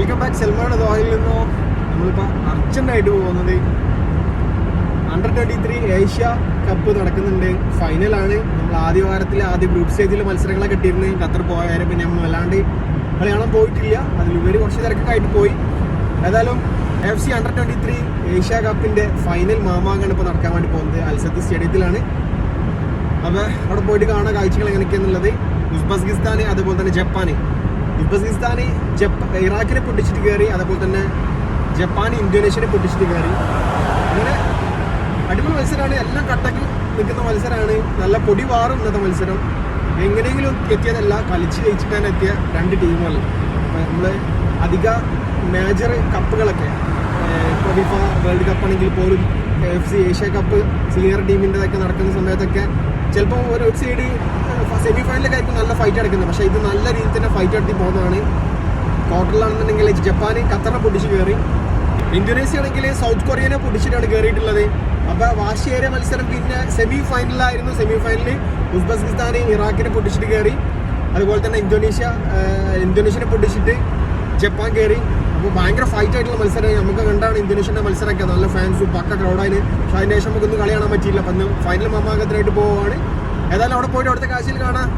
Welcome back Salman ദോഹയിൽ നിന്നോ നമ്മളിപ്പോൾ അർജന്റായിട്ട് പോകുന്നത്. Under twenty three Asia cup നടക്കുന്നുണ്ട് ഫൈനലാണ് നമ്മൾ ആദ്യ വാരത്തിൽ ആദ്യ ഗ്രൂപ്പ് സ്റ്റേജിലെ മത്സരങ്ങളൊക്കെ കിട്ടിയിരുന്നു. ഖത്തർ പോയാലും പിന്നെ നമ്മൾ വല്ലാണ്ട് കളി കാണാൻ പോയിട്ടില്ല അതിലുപരി കുറച്ച് തിരക്കൊക്കെ ആയിട്ട് പോയി. ഏതായാലും F C under twenty three Asia കപ്പിന്റെ ഫൈനൽ മാമാങ്കാണ് ഇപ്പോൾ നടക്കാൻ വേണ്ടി പോകുന്നത്. അൽസത്ത് സ്റ്റേഡിയത്തിലാണ്. അപ്പോൾ അവിടെ പോയിട്ട് കാണുന്ന കാഴ്ചകൾ എങ്ങനെയൊക്കെയാണെന്നുള്ളത് ഉസ്ബസ്കിസ്ഥാന് അതുപോലെ തന്നെ ജപ്പാന്. ഉസ്ബെക്കിസ്ഥാന് ഇറാഖിനെ പൊട്ടിച്ചിട്ട് കയറി അതേപോലെ തന്നെ ജപ്പാൻ ഇന്തോനേഷ്യനെ പൊട്ടിച്ചിട്ട് കയറി. അങ്ങനെ അടിപൊളി മത്സരമാണ് എല്ലാം കട്ടക്ക് നിൽക്കുന്ന മത്സരമാണ് നല്ല പൊടി വാറും ഇന്നത്തെ മത്സരം. എങ്ങനെയെങ്കിലും എത്തിയതല്ല കളിച്ച് ജയിച്ചിട്ടാണ് എത്തിയ രണ്ട് ടീമുകൾ. നമ്മൾ അധിക മേജർ കപ്പുകളൊക്കെ ഇപ്പോൾ ഫിഫ വേൾഡ് കപ്പ് ആണെങ്കിൽ പോലും F C Asia cup senior ടീമിന്റെതൊക്കെ നടക്കുന്ന സമയത്തൊക്കെ ചിലപ്പോൾ ഒരു സൈഡ് സെമി ഫൈനലൊക്കെ നല്ല ഫൈറ്റ് അടക്കുന്നത് പക്ഷേ ഇത് നല്ല രീതിയിൽ തന്നെ ഫൈറ്റ് നടത്തി പോകുന്നതാണ്. ക്വാർട്ടറിലാണെന്നുണ്ടെങ്കിൽ ജപ്പാൻ ഖത്തറിനെ പൊട്ടിച്ച് കയറി. ഇന്തോനേഷ്യ ആണെങ്കിൽ സൗത്ത് കൊറിയനെ പൊട്ടിച്ചിട്ടാണ് കയറിയിട്ടുള്ളത്. അപ്പോൾ വാശിയേറിയ മത്സരം. പിന്നെ സെമി ഫൈനലായിരുന്നു സെമി ഫൈനലിൽ ഉസ്ബെക്കിസ്ഥാൻ ഇറാഖിനെ പൊട്ടിച്ചിട്ട് കയറി. അതുപോലെ തന്നെ ഇന്തോനേഷ്യ ഇന്തോനേഷ്യനെ പൊട്ടിച്ചിട്ട് ജപ്പാൻ കയറി. അപ്പോൾ ഭയങ്കര ഫൈറ്റ് ആയിട്ടുള്ള മത്സരം നമുക്ക് കണ്ടാണ് ഇന്തോനേഷ്യന്റെ മത്സരമൊക്കെ. നല്ല ഫാൻസും പക്ക ക്രൗഡായി പക്ഷെ അതിന് ശേഷം നമുക്കൊന്നും കളി കാണാൻ പറ്റിയില്ല. അപ്പം ഫൈനൽ മാമാങ്കത്തിനായിട്ട് പോവുകയാണ് ഏതായാലും അവിടെ പോയിട്ട് അവിടുത്തെ കാശിയിൽ കാണാം.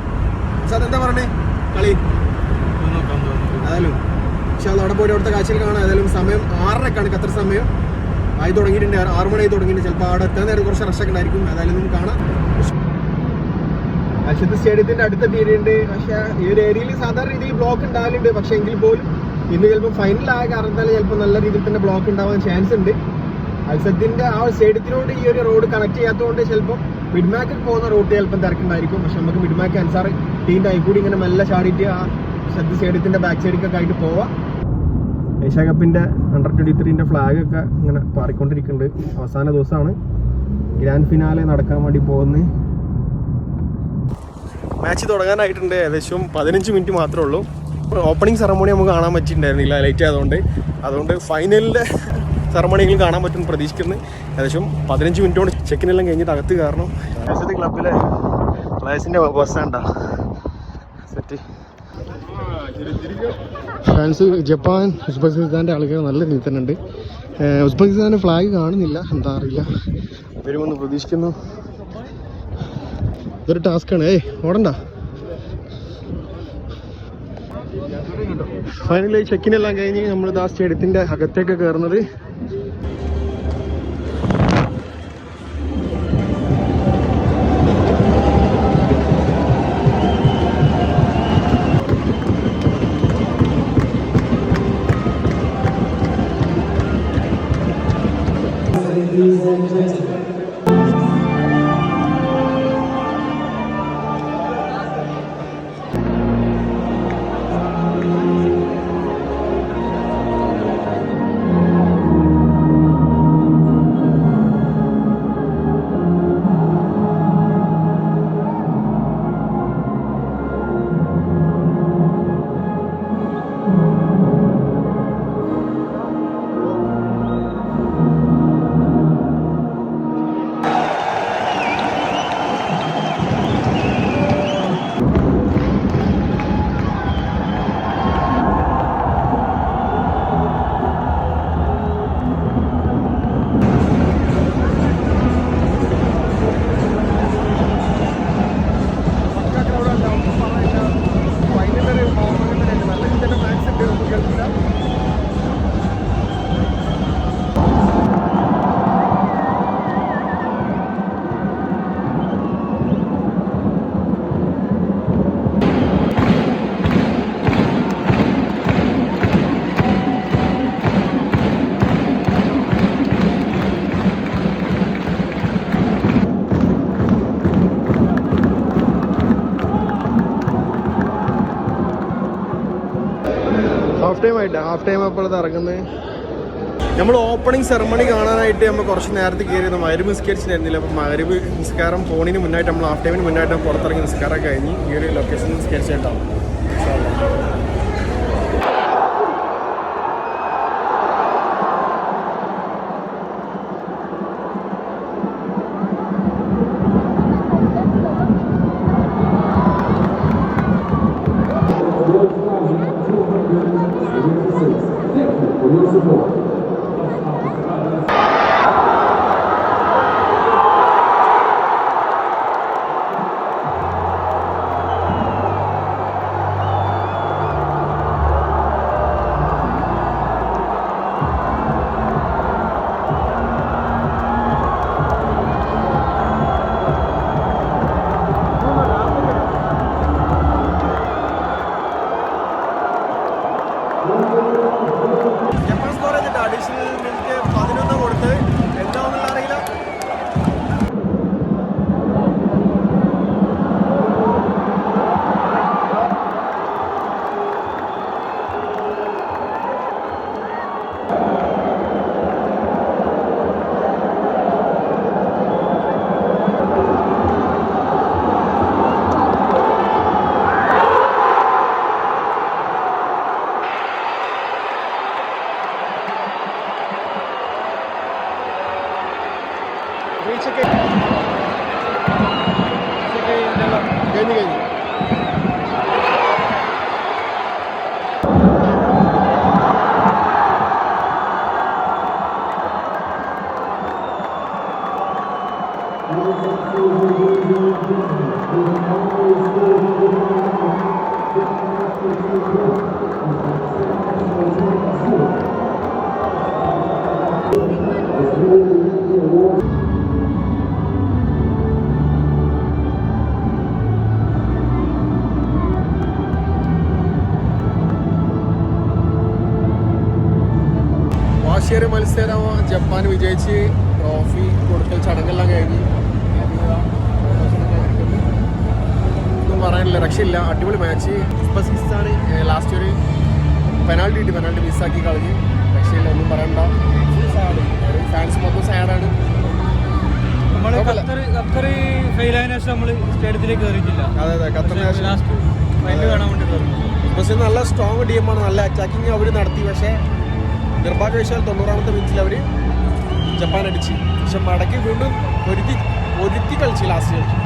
പക്ഷെ അതെന്താ പറഞ്ഞേ? കളി. ഏതായാലും പക്ഷെ അത് അവിടെ പോയിട്ട് അവിടുത്തെ കാശിയിൽ കാണാം. ഏതായാലും സമയം ആറരക്കാണ് ഖത്തർ സമയം. ആയി തുടങ്ങിയിട്ടുണ്ട്. ആറ് മണി ആയി തുടങ്ങിയിട്ടുണ്ട്. ചിലപ്പോൾ അവിടെ എത്താൻ നേരം കുറച്ച് റഷൊക്കെ ഉണ്ടായിരിക്കും. ഏതായാലും നമുക്ക് കാണാം. അശ്വത് സ്റ്റേഡിയത്തിന്റെ അടുത്ത തീരുണ്ട് പക്ഷേ ഈ ഒരു ഏരിയയിൽ സാധാരണ രീതിയിൽ ബ്ലോക്ക് ഉണ്ടാവലുണ്ട്. പക്ഷെ എങ്കിൽ പോലും ഇന്ന് ചിലപ്പോൾ ഫൈനലായ കാരണത്താൽ ചിലപ്പോൾ നല്ല രീതിയിൽ തന്നെ ബ്ലോക്ക് ഉണ്ടാവാൻ ചാൻസ് ഉണ്ട്. അൽസത്തിന്റെ ആ സ്റ്റേഡിയത്തിനോട് ഈ ഒരു റോഡ് കണക്ട് ചെയ്യാത്തതുകൊണ്ട് ചിലപ്പോൾ മിഡ്മാക്കിൽ പോകുന്ന റൂട്ട് ചിലപ്പം തിരക്കുണ്ടായിരിക്കും. പക്ഷെ നമുക്ക് മിഡ്മാക്ക് അൻസാർ ടീന്റെ കൂടി ഇങ്ങനെ മെല്ലെ ചാടിയിട്ട് ആ സദ്യ സ്റ്റേഡിയത്തിന്റെ ബാക്ക് സൈഡിലേക്കൊക്കെ ആയിട്ട് പോവാം. ഏഷ്യ കപ്പിന്റെ അണ്ടർ ട്വന്റി ത്രീന്റെ ഫ്ലാഗ് ഒക്കെ ഇങ്ങനെ പാറിക്കൊണ്ടിരിക്കുന്നുണ്ട്. അവസാന ദിവസമാണ്. ഗ്രാൻഡ് ഫിനാലെ നടക്കാൻ വേണ്ടി പോകുന്നത്. മാച്ച് തുടങ്ങാനായിട്ടുണ്ട്. ഏകദേശം പതിനഞ്ച് മിനിറ്റ് മാത്രമേ ഉള്ളൂ. ഓപ്പണിംഗ് സെറമോണി നമുക്ക് കാണാൻ പറ്റിയിട്ടുണ്ടായിരുന്നില്ല. ലൈറ്റ് ആയതുകൊണ്ട്. അതുകൊണ്ട് ഫൈനലിന്റെ സെറമോണിയെങ്കിലും കാണാൻ പറ്റും പ്രതീക്ഷിക്കുന്നു. ഏകദേശം പതിനഞ്ച് മിനിറ്റ് കൊണ്ട് ചെക്കിനെല്ലാം കഴിഞ്ഞിട്ട് അകത്ത് കയറണം. ആശുപത്രി ക്ലബിലെ പ്ലേസിന്റെ ബസ്സാണ്ടാ സെറ്റ് ഫ്രാൻസ് ജപ്പാൻ ഉസ്ബെക്കിസ്ഥാന്റെ ആളുകൾ നല്ല നിൽക്കുന്നുണ്ട്. തന്നെ ഉണ്ട് ഏഹ് ഉസ്ബെക്കിസ്ഥാന്റെ ഫ്ലാഗ് കാണുന്നില്ല. എന്താ അറിയില്ല. വരുമെന്ന് പ്രതീക്ഷിക്കുന്നു. ഇതൊരു ടാസ്ക്കാണ് ഏയ് ഓടണ്ട. ഫൈനലി ചെക്കിനെല്ലാം കഴിഞ്ഞ് നമ്മൾ ഇതാ സ്റ്റേഡിയത്തിന്റെ അകത്തേക്ക് കയറുന്നത് ടൈം ആയിട്ട് ഹാഫ് ടൈം അപ്പോഴത്തെ ഇറങ്ങുന്നത് നമ്മൾ ഓപ്പണിംഗ് സെറമണി കാണാനായിട്ട് നമ്മൾ കുറച്ച് നേരത്തെ കയറിയത് മരുവ് നിസ്കരിച്ചിട്ടുണ്ടായിരുന്നില്ല. അപ്പോൾ മരുവ് നിസ്കാരം ഫോണിന് മുന്നായിട്ട് നമ്മൾ ഹാഫ് ടൈമിന് മുന്നായിട്ട് പുറത്തിറങ്ങി നിസ്കാരം കഴിഞ്ഞ് ഈ ഒരു ലൊക്കേഷൻ നിസ്കരിച്ചിട്ടുണ്ടാവും അഡീഷണൽ മിനിറ്റ് വാശിയേറിയ മത്സരം ജപ്പാൻ വിജയിച്ച് ട്രോഫി കൊടുക്കൽ ചടങ്ങെല്ലാം കഴിഞ്ഞ് ഒന്നും പറയാനില്ല. രക്ഷയില്ല. അടിപൊളി മാച്ച് ഉസ്ബെക്കിസ്ഥാൻ ലാസ്റ്റ് ഒരു പെനാൾട്ടി കിട്ടി. പെനാൾട്ടി മിസ്സാക്കി കളഞ്ഞ്. രക്ഷയില്ല. ഒന്നും പറയണ്ട. ഫാൻസ് മൊത്തം സാഡാണ് അതെ അതെ. ഖത്തറിന് ശേഷം നല്ല സ്ട്രോങ് ടീമാണ് നല്ല അറ്റാക്കിങ് അവർ നടത്തി. പക്ഷേ നിർഭാഗ്യവശാൽ തൊണ്ണൂറാമത്തെ മിനിറ്റിൽ അവർ ജപ്പാൻ അടിച്ച്. പക്ഷെ മടക്കി വീണ്ടും ഒരുത്തി ഒരുത്തി കളിച്ച് ലാസ്റ്റ് കളിച്ചു.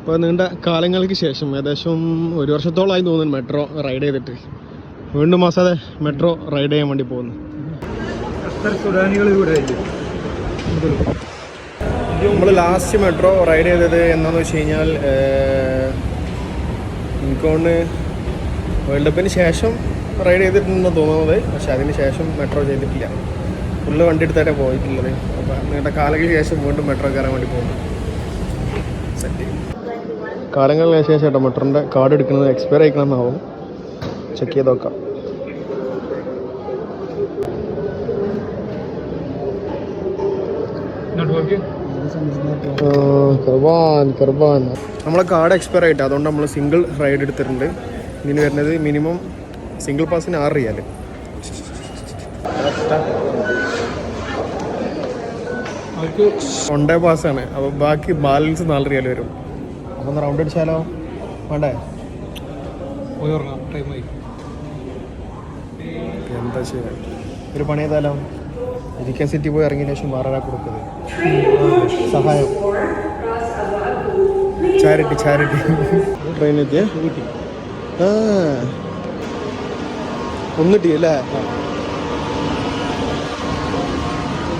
ഇപ്പോൾ നീണ്ട കാലങ്ങൾക്ക് ശേഷം ഏകദേശം ഒരു വർഷത്തോളമായി തോന്നുന്നു മെട്രോ റൈഡ് ചെയ്തിട്ട്. വീണ്ടും മാസാതെ മെട്രോ റൈഡ് ചെയ്യാൻ വേണ്ടി പോകുന്നു. നമ്മൾ ലാസ്റ്റ് മെട്രോ റൈഡ് ചെയ്തത് എന്താണെന്ന് വെച്ച് കഴിഞ്ഞാൽ എനിക്ക് തോന്നുന്നു വേൾഡ് കപ്പിന് ശേഷം റൈഡ് ചെയ്തിട്ടുണ്ടെന്ന് തോന്നുന്നത്. പക്ഷെ അതിന് ശേഷം മെട്രോ ചെയ്തിട്ടില്ല. ഫുള്ള് വണ്ടി എടുത്തായിട്ടാണ് പോയിട്ടുള്ളത്. അപ്പം നിങ്ങളുടെ കാലങ്ങൾക്ക് ശേഷം വീണ്ടും മെട്രോ കയറാൻ വേണ്ടി പോകുന്നു. കാലങ്ങൾക്ക് ശേഷം ചേട്ടാ മെട്രോന്റെ കാർഡ് എടുക്കുന്നത് എക്സ്പയർ ആയിക്കണമെന്നാവും ചെക്ക് ചെയ്ത് നോക്കാം. കർബാൻ കർബാൻ നമ്മളെ കാർഡ് എക്സ്പയർ ആയിട്ട് അതുകൊണ്ട് നമ്മൾ സിംഗിൾ റൈഡ് എടുത്തിട്ടുണ്ട്. ഇതിന് വരുന്നത് മിനിമം സിംഗിൾ പാസിന് ആറ് റിയാൽ ഒണ്ടേ പാസ് ആണ്. പാസ്സാണ് അപ്പോൾ ബാക്കി ബാലൻസ് നാല് റിയാൽ വരും. ഒന്ന് റൗണ്ട് അടിച്ചാലോ? വേണ്ടേ? പോയി ഉറങ്ങാം ടൈമായി എന്താ ചെയ്യാൻ ഒരു പണി ചെയ്താലോ? ഇരിക്കാൻ സിറ്റി പോയി ഇറങ്ങിയതിന് ശേഷം വേറെ കൊടുക്കുന്നത് സഹായം. ചാരിറ്റി ചാരിറ്റി ട്രെയിൻ എത്തിയ ആ. ഒന്നിട്ടി അല്ലേ?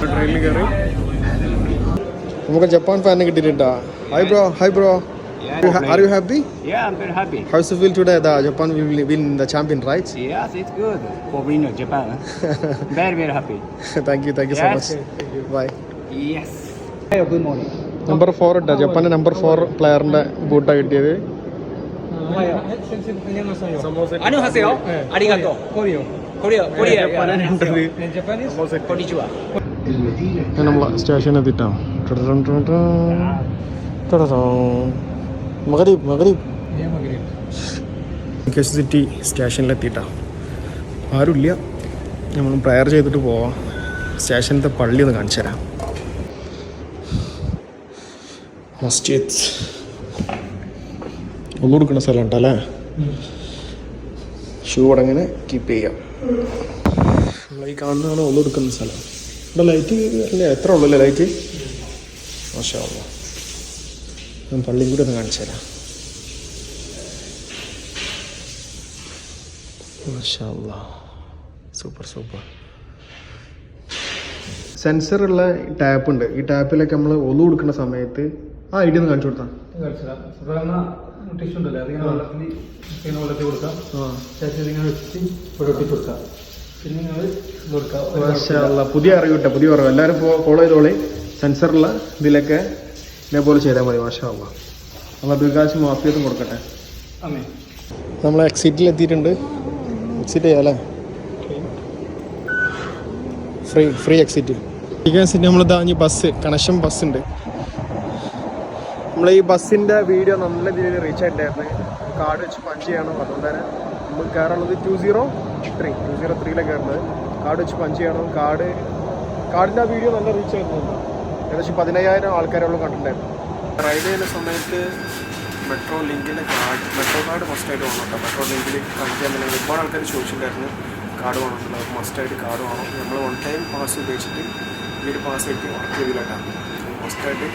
ട്രെയിനിൽ കയറി നമുക്ക് ജപ്പാൻ ഫാനിന് കിട്ടിയിട്ടുണ്ടാ? Hi bro hi bro Yeah, no are you happy? Yeah, I'm very happy. How's the feel today? The Japan will win the champion, right? Yes, it's good for winning Japan. very, very happy. thank you, thank you yes. so much. Thank you. Bye. Yes. Good morning. Number four ഇട്ട ജപ്പാന്റെ number four പ്ലെയറിന്റെ ബൂട്ടാണ് കിട്ടിയത് നമ്മളെ സ്റ്റേഷനെത്തിട്ടോ മകരീബ് മകരീബ് K city സ്റ്റേഷനിലെത്തിയിട്ടാ ആരുമില്ല നമ്മൾ prayer ചെയ്തിട്ട് പോവാം. സ്റ്റേഷനിലത്തെ പള്ളി ഒന്ന് കാണിച്ചു തരാം. മസ്ജിദ്. ഒന്നു കൊടുക്കുന്ന സ്ഥലം ഉണ്ടല്ലേ ഷൂ അടങ്ങനെ കീപ്പ് ചെയ്യാം. നമ്മൾ ഈ കാണുന്നതാണ് ഒന്നു കൊടുക്കുന്ന സ്ഥലം. ഇവിടെ ലൈറ്റ് അല്ലേ എത്ര ഉള്ളല്ലേ ലൈറ്റ് മാഷാ. ഞാൻ പള്ളിയും കൂടി ഒന്ന് കാണിച്ചു തരാം. Super super. സെൻസർ ഉള്ള ടാപ്പ് ഉണ്ട്. ഈ ടാപ്പിലൊക്കെ നമ്മൾ ഒതു കൊടുക്കുന്ന സമയത്ത് ആ ഐഡിയ ഒന്ന് കാണിച്ചു കൊടുത്താൽ സാധാരണ ടിഷ്യൂ ഉണ്ടല്ലോ. അതിങ്ങനെ വെള്ളത്തിൽ ഇങ്ങനെ വെള്ളത്തിൽ കൊടുക്കാം. ഇതിങ്ങനെ വെച്ചിട്ട് കൊടുക്കാം. പിന്നെ നിങ്ങൾ കൊടുക്കാം. പുതിയ അറിവ് കിട്ടാം. പുതിയ അറിവ്. എല്ലാവരും ഫോളോ ചെയ്തോളി. സെൻസറുള്ള ഇതിലൊക്കെ ഇതേപോലെ ചെയ്താൽ മതി മാഷാ അല്ലാ. നമ്മൾ ദീർഘാശം മാഫിയത്തും കൊടുക്കട്ടെ നമ്മൾ എക്സിറ്റിൽ എത്തിയിട്ടുണ്ട്. എക്സിറ്റ് ചെയ്യാം ഫ്രീ ഫ്രീ എക്സിറ്റ് എക്സിറ്റ് നമ്മൾ ഇതാഞ്ഞ് ബസ് കണക്ഷൻ ബസ് ഉണ്ട്. നമ്മൾ ഈ ബസ്സിന്റെ വീഡിയോ നല്ല രീതിയിൽ റീച്ച് ആയിട്ടുണ്ടായിരുന്നു കാർഡ് വെച്ച് പഞ്ച് ചെയ്യണം. അതുകൊണ്ട് തന്നെ നമ്മൾ കയറുള്ളത് two zero three two zero ത്രീയിലാണ് കയറുന്നത് കാർഡ് വെച്ച് പഞ്ച് ചെയ്യണം. കാർഡ് കാർഡിന്റെ ആ വീഡിയോ നല്ല റീച്ച് ആയിരുന്നു. ഏകദേശം പതിനയ്യായിരം ആൾക്കാരോളം കണ്ടിട്ടുണ്ടായിരുന്നു. റൈഡ് ചെയ്യുന്ന സമയത്ത് മെട്രോ ലിങ്കിന്റെ കാർഡ് മെട്രോ കാർഡ് മസ്റ്റായിട്ട് വേണം കേട്ടോ മെട്രോ ലിങ്കിൽ കണക്ട് ചെയ്യാൻ പറ്റുന്ന ഒരുപാട് ആൾക്കാർ ചോദിച്ചിട്ടുണ്ടായിരുന്നു കാർഡ് വേണമെന്നുള്ളത് അപ്പോൾ മസ്റ്റായിട്ട് കാർഡ് വേണം. നമ്മൾ വൺ ടൈം പാസ് ഉപയോഗിച്ചിട്ട് ഈ ഒരു പാസ് ആയിട്ട് വർക്ക് ചെയ്തില്ലാട്ടാണ് മസ്റ്റായിട്ട്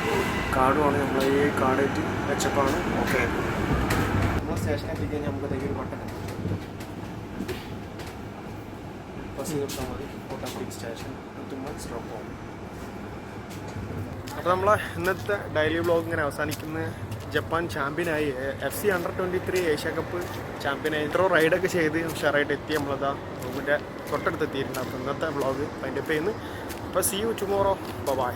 കാർഡ് വേണം. നമ്മൾ ഈ കാർഡ് ആയിട്ട് വെച്ചപ്പോഴാണ് ഓക്കെ ആയത്. നമ്മൾ സ്റ്റേഷൻ എത്തിക്കഴിഞ്ഞാൽ നമുക്ക് എന്തെങ്കിലും ഒരു ബട്ടൺ ബസ് കിട്ടാൽ മതി. ഓട്ടോമാറ്റിക് സ്റ്റേഷൻ എത്തുമ്പോൾ സ്റ്റോപ്പ് ആവും അപ്പോൾ നമ്മൾ ഇന്നത്തെ ഡെയിലി വ്ളോഗ് ഇങ്ങനെ അവസാനിക്കുന്ന. Japan ചാമ്പ്യനായി. F C under twenty three Asia cup ചാമ്പ്യനായി ഇത്രയോ റൈഡൊക്കെ ചെയ്ത് ഉഷാറായിട്ട് എത്തി നമ്മളതാ റൂമിന്റെ തൊട്ടടുത്ത് എത്തിയിട്ടുണ്ട് അപ്പോൾ ഇന്നത്തെ വ്ളോഗ് അതിന്റെ പേന്ന് അപ്പോൾ സി യു ടുമോറോ ബൈ